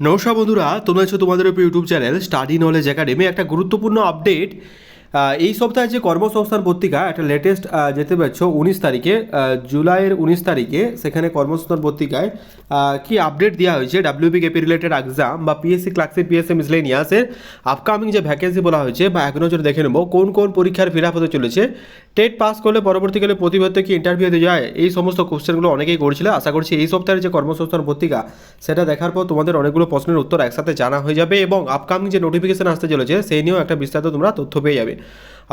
নমস্কার বন্ধুরা, তোমরা হচ্ছে তোমাদের উপর YouTube channel study knowledge academy একটা গুরুত্বপূর্ণ আপডেট এই সপ্তাহে যে কর্মসংস্থান পত্রিকা, একটা লেটেস্ট যেতে পারছ, উনিশ তারিখে জুলাইয়ের উনিশ তারিখে সেখানে কর্মসংস্থান পত্রিকায় কি আপডেট দেওয়া হয়েছে ডাব্লিউপি কেপি রিলেটেড এক্সাম বা পিএসসি ক্লাসে পিএসসি মিসলেনিয়াসের আপকামিং যে ভ্যাকেন্সি বলা হয়েছে, বা এক নজরে দেখে নেব, কোন কোন পরীক্ষার ফিল হতে চলেছে টেট পাস করলে পরবর্তীকালে প্রতিভা কি ইন্টারভিউ দিতে যায়? এই সমস্ত কোশ্চেনগুলো অনেকেই করছিল। আশা করছি এই সপ্তাহের যে কর্মসংস্থান পত্রিকা, সেটা দেখার পর তোমাদের অনেকগুলো প্রশ্নের উত্তর একসাথে জানা হয়ে যাবে এবং আপকামিং যে নোটিফিকেশন আসতে চলেছে, সেই নিয়েও একটা বিস্তারিত তোমরা তথ্য পেয়ে যাবে।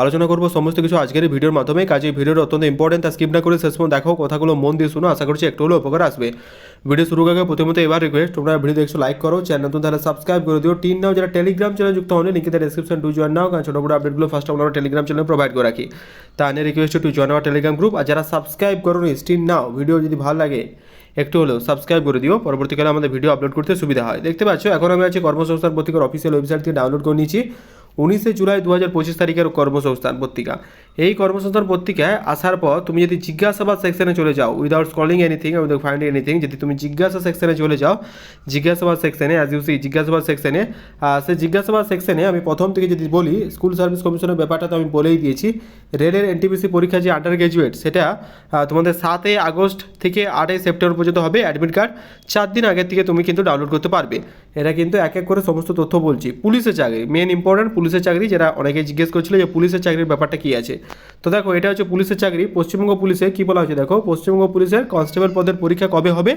আলোচনা করব সমস্ত কিছু আজকের ভিডিওর মাধ্যমে, কাজে ভিডিওর অত্যন্ত ইম্পর্টেন্ট তা স্কিপ না করে শেষ পর্যন্ত দেখো, কথাগুলো মন দিয়ে শুনো, আশা করছি একটু হলেও উপকার আসবে। ভিডিও শুরু আগে প্রথমত এবার রিকোয়েস্ট তোমরা ভিডিও দেখছ লাইক করো চ্যানেল নতুন তাহলে সাবস্ক্রাইব করে দিও। টিন নাও, যারা টেলিগ্রাম চ্যানেল যুক্ত হলে লিঙ্কে ডিসক্রিপশন টু জয়েন নাও, কারণ ছোটো বড় আপডেটগুলো ফার্স্ট আমরা টেলিগ্রাম চ্যানেলে প্রোভাইড করে রাখি। তা নিয়ে request to join our Telegram group আর যারা সাবস্ক্রাইব করুন স্টিল নাও ভিডিও যদি ভালো লাগে, একটু হলেও সাবস্ক্রাইব করে দিও। পরবর্তীকালে আমাদের ভিডিও আপলোড করতে সুবিধা হয়। দেখতে পাচ্ছ, এখন আমি আছি কর্মসংস্থান পত্রিকার অফিসিয়াল ওয়েবসাইট থেকে ডাউনলোড করে নিয়েছি। উনিশে জুলাই দু হাজার পঁচিশ তারিখের কর্মসংস্থান পত্রিকা। এই কর্মসংস্থান পত্রিকায় আসার পর তুমি যদি জিজ্ঞাসাবাদ সেকশনে চলে যাও without scrolling anything without finding anything যদি তুমি জিজ্ঞাসা সেকশনে চলে যাও, জিজ্ঞাসাবাদ সেকশনে অ্যাজ ইউ সি জিজ্ঞাসাবাদ সেকশনে সে জিজ্ঞাসাবাদ সেকশনে আমি প্রথম থেকে যদি বলি স্কুল সার্ভিস কমিশনের ব্যাপারটা তো আমি বলেই দিয়েছি রেলের এনটিপিসি পরীক্ষা যে আন্ডার গ্র্যাজুয়েট সেটা তোমাদের সাতই আগস্ট থেকে আটই সেপ্টেম্বর পর্যন্ত হবে অ্যাডমিট কার্ড চার দিন আগের থেকে তুমি কিন্তু ডাউনলোড করতে পারবে। এটা কিন্তু এক এক করে সমস্ত তথ্য বলছি। পুলিশের চাকরি মেন ইম্পর্টেন্ট পুলিশের চাকরি যেটা অনেকে জিজ্ঞেস করছিল যে পুলিশের চাকরির ব্যাপারটা কী আছে। তো দেখো, এটা হচ্ছে পুলিশের চাকরি। পশ্চিমবঙ্গ পুলিশে কী বলা হয়েছে দেখো, পশ্চিমবঙ্গ পুলিশের কনস্টেবল পদের পরীক্ষা কবে হবে?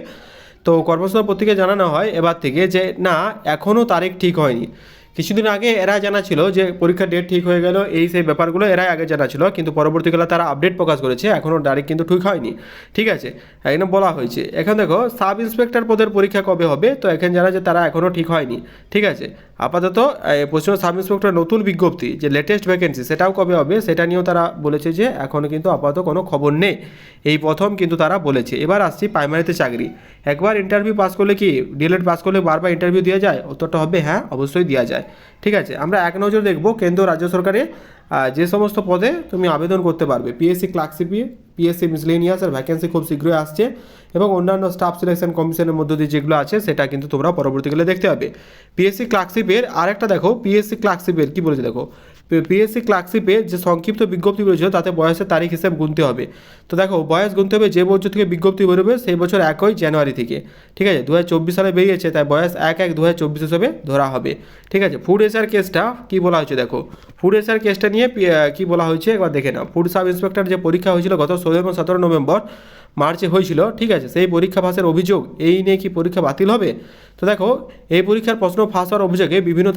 তো কর্মসংস্থান পত্রিকায় জানানো হয় এবার থেকে যে, না এখনও তারিখ ঠিক হয়নি। কিছুদিন আগে এরা জানা ছিল যে পরীক্ষার ডেট ঠিক হয়ে গেল, এই সেই ব্যাপারগুলো এরাই আগে জানা ছিল, কিন্তু পরবর্তীকালে তারা আপডেট প্রকাশ করেছে এখনও ডাইরেক্ট কিন্তু ঠিক হয়নি। ঠিক আছে? এখানে বলা হয়েছে, এখন দেখো সাব ইন্সপেক্টর পদের পরীক্ষা কবে হবে? তো এখানে জানা যে তারা এখনও ঠিক হয়নি। ঠিক আছে? আপাতত পশ্চিমবঙ্গ সাব ইন্সপেক্টর নতুন বিজ্ঞপ্তি, যে লেটেস্ট ভ্যাকেন্সি সেটাও কবে হবে? সেটা নিয়েও তারা বলেছে যে এখনও কিন্তু আপাতত কোনো খবর নেই। এই প্রথম কিন্তু তারা বলেছে। এবার আসছি প্রাইমারিতে চাকরি। একবার ইন্টারভিউ পাস করলে কি ডিএলএড পাস করলে বারবার ইন্টারভিউ দেওয়া যায়? উত্তরটা হবে হ্যাঁ অবশ্যই দেওয়া যায়। ঠিক আছে, আমরা এক নজর দেখব কেন্দ্র রাজ্য সরকারে যে সমস্ত পদে তুমি আবেদন করতে পারবে। পিএসসি ক্লার্কশিপি পিএসসি মিসলেনিয়াস আর ভ্যাকেন্সি খুব শীঘ্রই আসছে এবং অন্যান্য স্টাফ সিলেকশন কমিশনের মধ্য দিয়ে যেগুলো আছে, সেটা কিন্তু তোমরা পরবর্তীকালে দেখতে পাবে। পিএসসি ক্লার্কশিপের আরেকটা দেখো পিএসসি ক্লার্কশিপের কী বলেছে দেখো? পিএসসি ক্লার্কশিপে যে সংক্ষিপ্ত বিজ্ঞপ্তি বেরোছিল তাতে বয়সের তারিখ হিসেবে গুনতে হবে। তো দেখো, বয়স গুনতে হবে যে বছর থেকে বিজ্ঞপ্তি বেরোবে, সেই বছর একই জানুয়ারি থেকে। ঠিক আছে দু হাজার চব্বিশ সালে বেরিয়েছে, তাই বয়স এক এক দু হিসেবে ধরা হবে। ঠিক আছে ফুড এসআর কেসটা কি বলা হয়েছে দেখো? ফুড এসআর কেসটা নিয়ে কি বলা হয়েছে একবার দেখে নাও। ফুড সাব ইন্সপেক্টর যে পরীক্ষা হয়েছিল গত ষোলো এবং সতেরো নভেম্বর, মার্চে হয়েছিল, ঠিক আছে, সেই পরীক্ষা ফাঁসের অভিযোগ, এই নিয়ে কি পরীক্ষা বাতিল হবে? তো দেখো, এই পরীক্ষার প্রশ্ন ফাঁস হওয়ার অভিযোগে বিভিন্ন